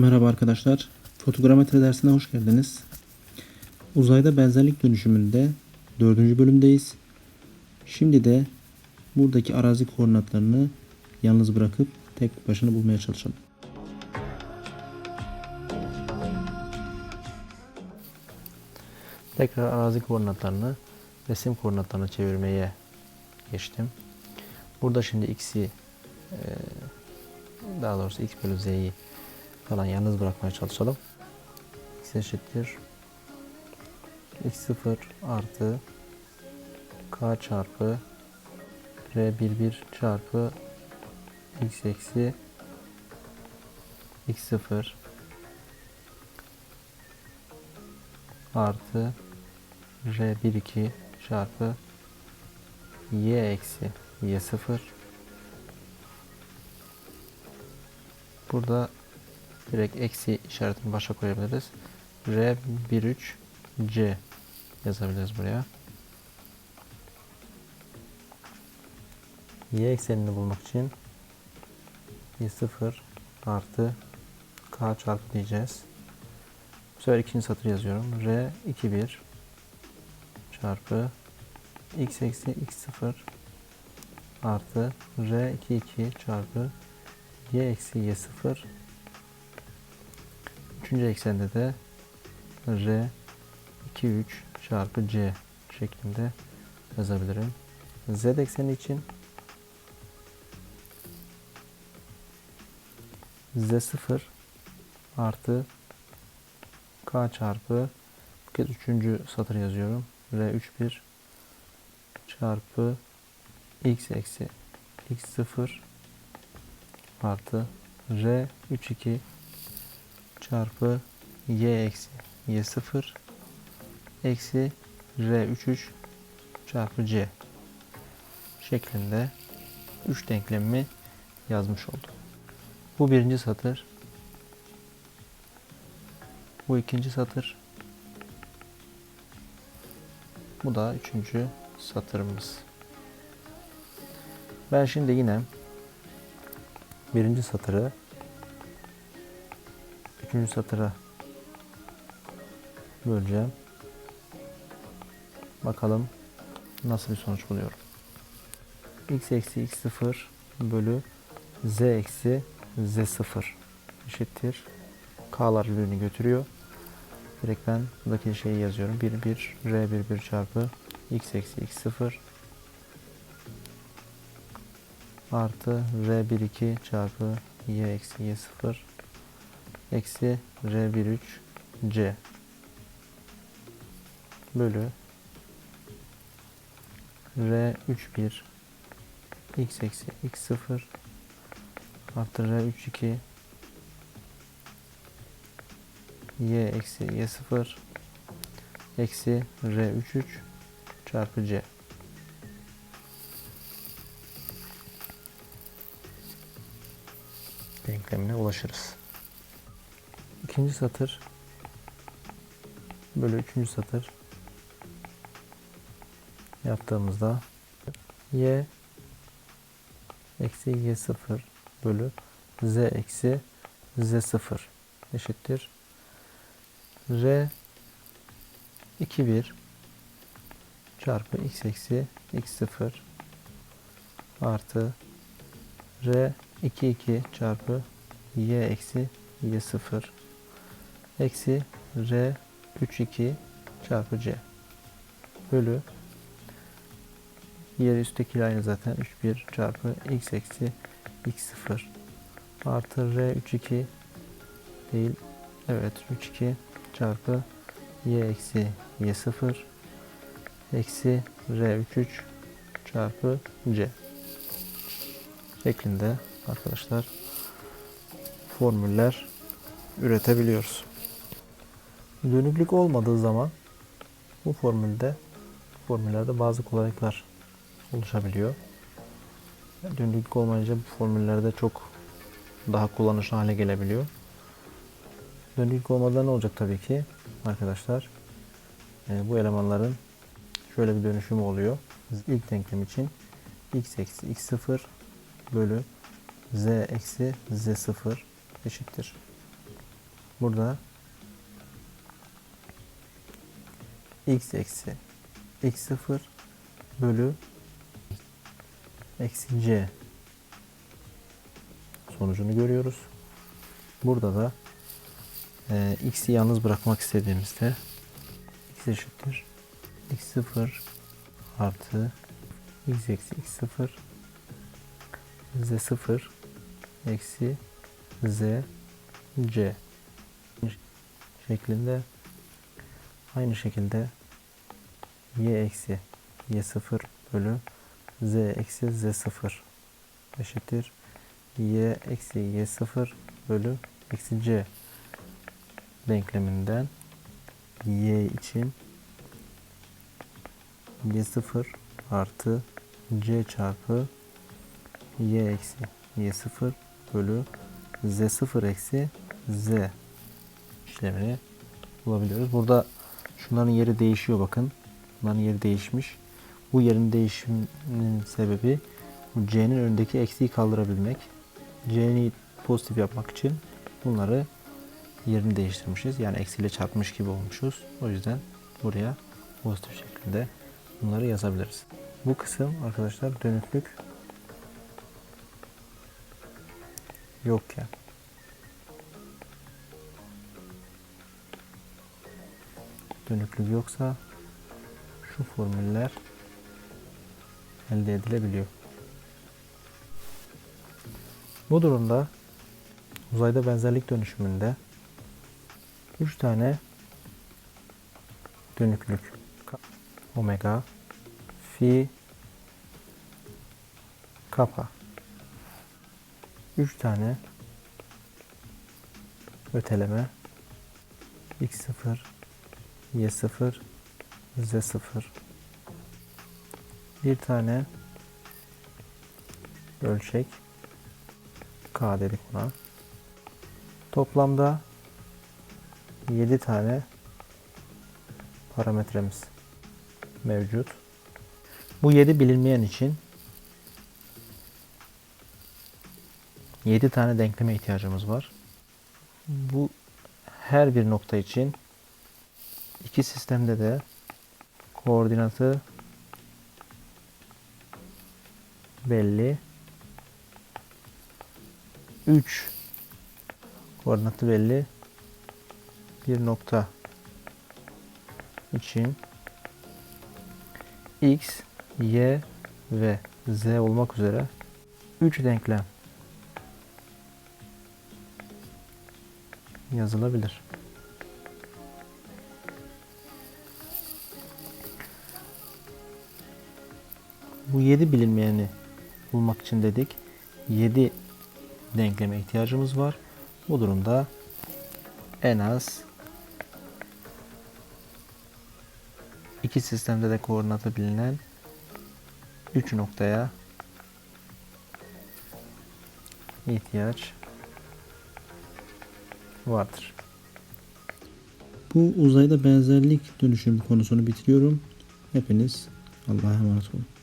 Merhaba arkadaşlar. Fotogrametri dersine hoş geldiniz. Uzayda benzerlik dönüşümünde dördüncü bölümdeyiz. Şimdi de buradaki arazi koordinatlarını yalnız bırakıp tek başına bulmaya çalışalım. Tekrar arazi koordinatlarını resim koordinatlarına çevirmeye geçtim. Burada şimdi x'i e, daha doğrusu x bölü z'yi falan yalnız bırakmaya çalışalım. x eşittir x0 artı k çarpı r11 çarpı x eksi x0 artı R12 çarpı Y eksi Y0 Burada direkt eksi işaretini başa koyabiliriz. R13 C yazabiliriz buraya. Y eksenini bulmak için Y0 artı K çarpı diyeceğiz. Bu sefer ikinci satır yazıyorum. R 21 çarpı x eksi x0 artı R 22 çarpı y eksi y0 Üçüncü eksende de R 23 çarpı c şeklinde yazabilirim. Z ekseni için Z0 artı k çarpı bu kez üçüncü satır yazıyorum. R31 çarpı x eksi x0 artı R32 çarpı y eksi y0 eksi R33 çarpı c şeklinde 3 denklemimi yazmış oldum. Bu birinci satır. Bu ikinci satır. Bu da üçüncü satırımız. Ben şimdi yine birinci satırı üçüncü satıra böleceğim. Bakalım nasıl bir sonuç buluyorum. x eksi x0 bölü z eksi z0 eşittir. K'lar birbirini götürüyor. Direkt ben buradaki şeyi yazıyorum. 1 1 r 1 1 çarpı x eksi x0 artı r 1 2 çarpı y eksi y0 eksi r 1 3 c bölü r 3 1 x eksi x0 artı r 3 2 y eksi y0 eksi r33 çarpı c. Denklemine ulaşırız. İkinci satır. Bölü üçüncü satır. Yaptığımızda y eksi y0 bölü z eksi z0 eşittir. R 21 çarpı x eksi x0 artı R 22 çarpı y eksi y0 eksi R 32 çarpı c bölü. Yer üstteki aynı zaten. 31 çarpı x eksi x0 artı R 32 değil. Evet 32 çarpı y eksi y0 eksi r33 çarpı c. Şeklinde arkadaşlar formüller üretebiliyoruz. Dönüklük olmadığı zaman bu formülde formüllerde bazı kolaylıklar oluşabiliyor. Dönüklük olmayınca bu formüllerde çok daha kullanışlı hale gelebiliyor. Dönüklük olmadan ne olacak tabii ki arkadaşlar? E, bu elemanların şöyle bir dönüşümü oluyor. İlk denklem için x eksi x0 bölü z eksi z0 eşittir. burada x eksi x0 bölü eksi c sonucunu görüyoruz. Burada da e, x'i yalnız bırakmak istediğimizde x eşittir x0 artı x eksi x0 z0 eksi z c şeklinde aynı şekilde y eksi y0 bölü z eksi z0 eşittir y eksi y0 bölü eksi c denkleminden y için y0 artı c çarpı y eksi y0 bölü z0 eksi z işlemini bulabiliyoruz. Burada şunların yeri değişiyor bakın. Bunların yeri değişmiş. Bu yerin değişiminin sebebi c'nin önündeki eksiği kaldırabilmek. c'ni pozitif yapmak için bunları yerini değiştirmişiz. Yani eksiyle çarpmış gibi olmuşuz. O yüzden buraya pozitif şeklinde bunları yazabiliriz. Bu kısım arkadaşlar dönüklük yokken dönüklük yoksa şu formüller elde edilebiliyor. Bu durumda uzayda benzerlik dönüşümünde 3 tane dönüklük omega fi kappa 3 tane öteleme x0 y0 z0 bir tane ölçek. K dedik buna. Toplamda 7 tane parametremiz mevcut. Bu 7 bilinmeyen için 7 tane denkleme ihtiyacımız var. Bu her bir nokta için iki sistemde de koordinatı belli 3 koordinatı belli bir nokta için x, y ve z olmak üzere 3 denklem yazılabilir. Bu 7 bilinmeyeni bulmak için dedik. 7 denkleme ihtiyacımız var. Bu durumda en az iki sistemde de koordinatı bilinen 3 noktaya ihtiyaç vardır. Bu uzayda benzerlik dönüşümü konusunu bitiriyorum. Hepiniz Allah'a emanet olun.